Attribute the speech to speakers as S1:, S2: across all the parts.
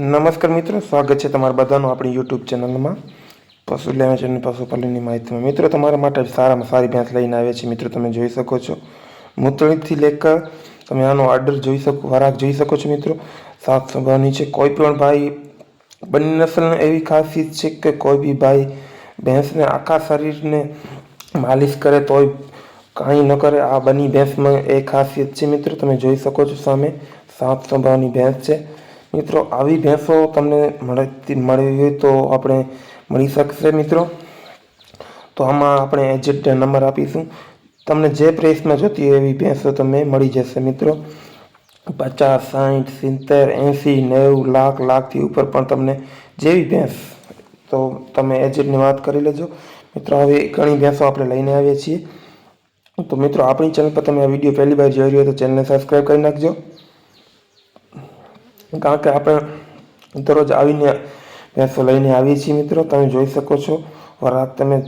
S1: નમસ્કાર મિત્રો, સ્વાગત છે તમારા બધાનું આપણી યુટ્યુબ ચેનલમાં. પશુ લેવા અને પશુપાલનની માહિતીમાં. મિત્રો, તમારા માટે સારામાં સારી ભેંસ લઈને આવ્યા છે મિત્રો, તમે જોઈ શકો છો. મૂતળીથી લેકર તમે આનો ઓર્ડર જોઈ શકો વરાક જોઈ શકો છો મિત્રો. સાત સ્વભાવની છે. કોઈ પણ ભાઈ બંને નસલને એવી ખાસિયત છે કે કોઈ બી ભાઈ ભેંસને આખા શરીરને માલિશ કરે તોય કાંઈ ન કરે. આ બની ભેંસમાં એ ખાસિયત છે મિત્રો. તમે જોઈ શકો છો સામે સાત સ્વભાવની ભેંસ છે. મિત્રો, આવી ભેંસો તમને મળતી મળી હોય તો આપણે મળી શકશે મિત્રો. તો આમાં આપણે એજન્ટ નંબર આપીશું. તમને જે પ્રેસમાં જોતી હોય એવી ભેંસો તમને મળી જશે મિત્રો. પચાસ સાઠ સિત્તેર, એંસી, નેવું લાખ, લાખથી ઉપર પણ તમને જેવી ભેંસ, તો તમે એજન્ટની વાત કરી લેજો. મિત્રો, હવે ઘણી ભેંસો આપણે લઈને આવીએ છીએ. તો મિત્રો, આપણી ચેનલ પર તમે આ વીડિયો પહેલી વાર જોઈ રહ્યો તો ચેનલને સબસ્ક્રાઈબ કરી નાખજો. કારણ કે આપણે દરરોજ આવીને ભેંસો લઈને આવીએ છીએ મિત્રો, તમે જોઈ શકો છો. વરાત તમે,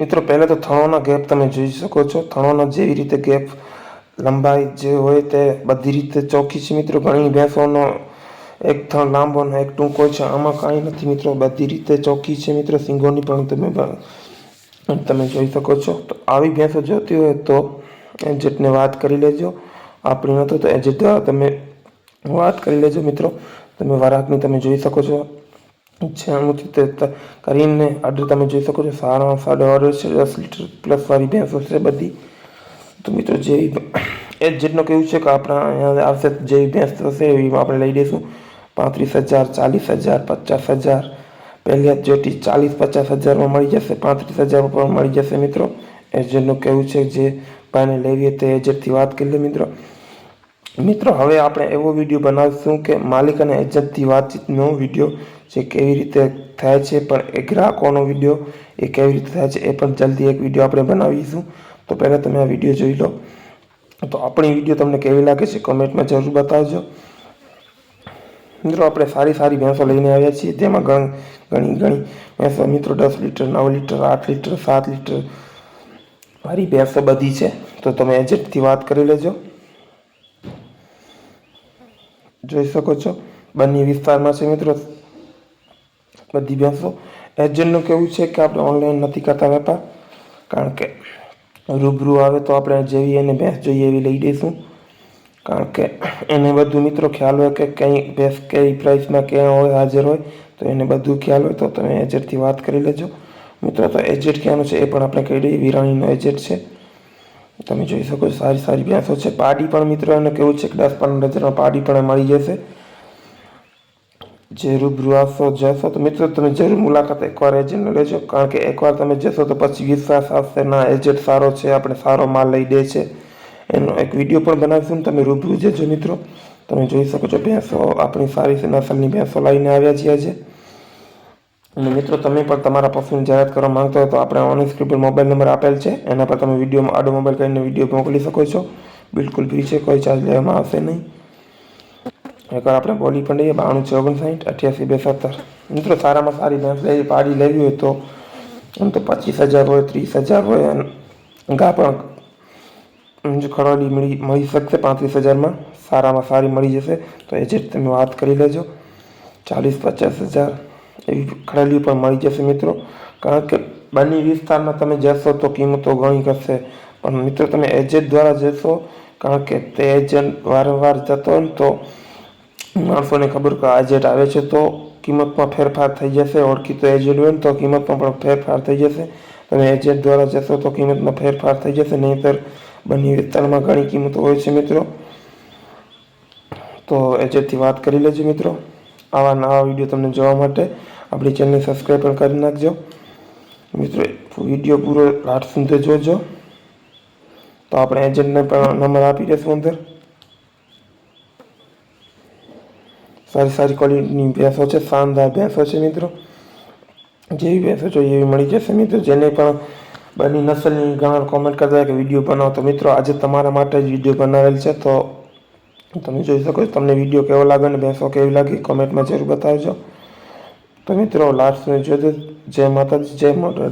S1: મિત્રો, પહેલાં તો થણોના ગેપ તમે જોઈ શકો છો. થણોનો જેવી રીતે ગેપ લંબાઈ જે હોય તે બધી રીતે ચોખ્ખી છે મિત્રો. ઘણી ભેંસોનો એક થણ લાંબો ને એક ટૂંકો છે. આમાં કાંઈ નથી મિત્રો, બધી રીતે ચોખ્ખી છે મિત્રો. સિંગોની પણ તમે તમે જોઈ શકો છો. તો આવી ભેંસો જોતી હોય તો એજન્ટને વાત કરી લેજો. આપણી નહોતું તો એજન્ટ તમે વાત કરી લેજો મિત્રો. તમે વરાકની તમે જોઈ શકો છો. છ્યાણુંથી તે કરીને આડર તમે જોઈ શકો છો. સારા સાડા ઓર્ડર છે. દસ લીટર પ્લસ વાળી ભેંસો છે બધી. તો મિત્રો જેવી એ જ કેવું છે કે આપણા અહીંયા આવશે જેવી ભેંસ થશે એવી આપણે લઈ દઈશું. પાંત્રીસ હજાર, ચાલીસ હજાર, પચાસ હજાર. પહેલી જોટી ચાલીસ, પચાસ હજારમાં મળી જશે. પાંત્રીસ હજારમાં પણ મળી જશે મિત્રો. એજન્ટનું કહેવું છે? જે ભાઈને લેવી તે એજન્ટથી વાત કરી લે મિત્રો. મિત્રો, હવે આપણે એવો વીડિયો બનાવીશું કે માલિક અને એજન્ટથી વાતચીતનો વીડિયો જે કેવી રીતે થાય છે, પણ એ ગ્રાહકોનો વીડિયો એ કેવી રીતે થાય છે એ પણ જલ્દી એક વીડિયો આપણે બનાવીશું. તો પહેલાં તમે આ વીડિયો જોઈ લો. તો આપણી વીડિયો તમને કેવી લાગે છે કમેન્ટમાં જરૂર બતાવજો. મિત્રો, આપણે સારી સારી ભેંસો લઈને આવ્યા છીએ, જેમાં ઘણી ઘણી ઘણી ભેંસો. મિત્રો, દસ લીટર, નવ લીટર, આઠ લીટર, સાત લીટર મારી ભેંસો બધી છે. તો તમે એજન્ટથી વાત કરી લેજો. જોઈ શકો છો. બંને વિસ્તારમાં છે મિત્રો. બધી ભેંસો. એજન્ટનું કેવું છે કે આપણે ઓનલાઈન નથી કરતા વેપાર કારણ કે રૂબરૂ આવે તો આપણે જેવી એને ભેંસ જોઈએ એવી લઈ દઈશું કારણ કે એને બધું મિત્રો ખ્યાલ હોય કે કઈ ભેંસ કઈ પ્રાઇસમાં ક્યાં હોય, હાજર હોય, તો એને બધું ખ્યાલ હોય તો તમે એજન્ટથી વાત કરી લેજો. મિત્રો, તો એજન્ટ ક્યાંનું છે એ પણ આપણે કહી દઈએ. વિરાણીનો એજન્ટ છે. તમે જોઈ શકો છો, સારી સારી ભેંસો છે. પાડી પણ મિત્રો એને કેવું છે કે દસ પંદર હજારમાં પાડી પણ મળી જશે. જે રૂબરૂ આવશો, જશો તો મિત્રો તમે જરૂર મુલાકાત એકવાર એજન્ટને લેજો. કારણ કે એકવાર તમે જશો તો પછી વિશ્વાસ આવશે, ના એજન્ટ સારો છે, આપણે સારો માલ લઈ દે છે. એનો એક વીડિયો પણ બનાવીશું ને તમે રૂબરૂ જજો મિત્રો. તમે જોઈ શકો છો ભેંસો, આપણી સારી, નસલની ભેંસો લઈને આવ્યા છીએ આજે. અને મિત્રો, તમે પણ તમારા પશુની જાહેરાત કરવા માંગતો હોય તો આપણે ઓન સ્ક્રીન મોબાઈલ નંબર આપેલ છે. એના પર તમે વિડીયોમાં આડો મોબાઈલ કરીને વીડિયો મોકલી શકો છો. બિલકુલ ફ્રી છે, કોઈ ચાર્જ લેવામાં આવશે નહીં. એકવાર આપણે બોલી પણ લઈએ, બાણું છે ઓગણસાઠ, અઠ્યાસી બે સત્તર મિત્રો, સારામાં સારી ભેંસ લેવી, પાડી લેવી હોય તો એમ તો પચીસ હજાર હોય, ત્રીસ હજાર હોય ગા પણ જો મળી મળી શકશે પાંત્રીસ હજારમાં. સારામાં સારી મળી જશે. તો એ જે તમે વાત કરી લેજો. ચાલીસ પચાસ હજાર. એવી ખરેલી પણ મળી જશે મિત્રો. કારણ કે બંને વિસ્તારમાં તમે જશો તો કિંમતો ઘણી કરશે પણ મિત્રો તમે એજન્ટ દ્વારા જશો, કારણ કે તે એજન્ટ વારંવાર જતો હોય ને તો માણસોને ખબર કે આ આવે છે તો કિંમતમાં ફેરફાર થઈ જશે. ઓળખીતો એજન્ટ હોય ને તો કિંમતમાં પણ ફેરફાર થઈ જશે. તમે એજન્ટ દ્વારા જશો તો કિંમતમાં ફેરફાર થઈ જશે. નહીંતર બંને વિસ્તારમાં ઘણી કિંમતો હોય છે મિત્રો. તો એજન્ટથી વાત કરી લેજો મિત્રો. આવા નવા વીડિયો તમને જોવા માટે આપણી ચેનલને સબસ્ક્રાઈબ પણ કરી નાખજો. મિત્રો, વીડિયો પૂરો લાટ સુધી જોજો. તો આપણે એજન્ટને પણ નંબર આપી દઈશું અંદર. સારી સારી ક્વોલિટીની ભેંસો છે, શાનદાર ભેંસો છે મિત્રો. જેવી ભેંસો જોઈએ એવી મળી જશે મિત્રો. જેને પણ બની નસલની ઘણા કોમેન્ટ કરતા કે વીડિયો બનાવો. તો મિત્રો, આજે તમારા માટે જ વીડિયો બનાવેલ છે. તો તમે જોઈ શકો છો, તમને વીડિયો કેવો લાગે અને ભેંસો કેવી લાગી કોમેન્ટમાં જરૂર બતાવજો. તો મિત્રો લાસ્ટ સુધી જોજો જય માતાજી, જય મોટા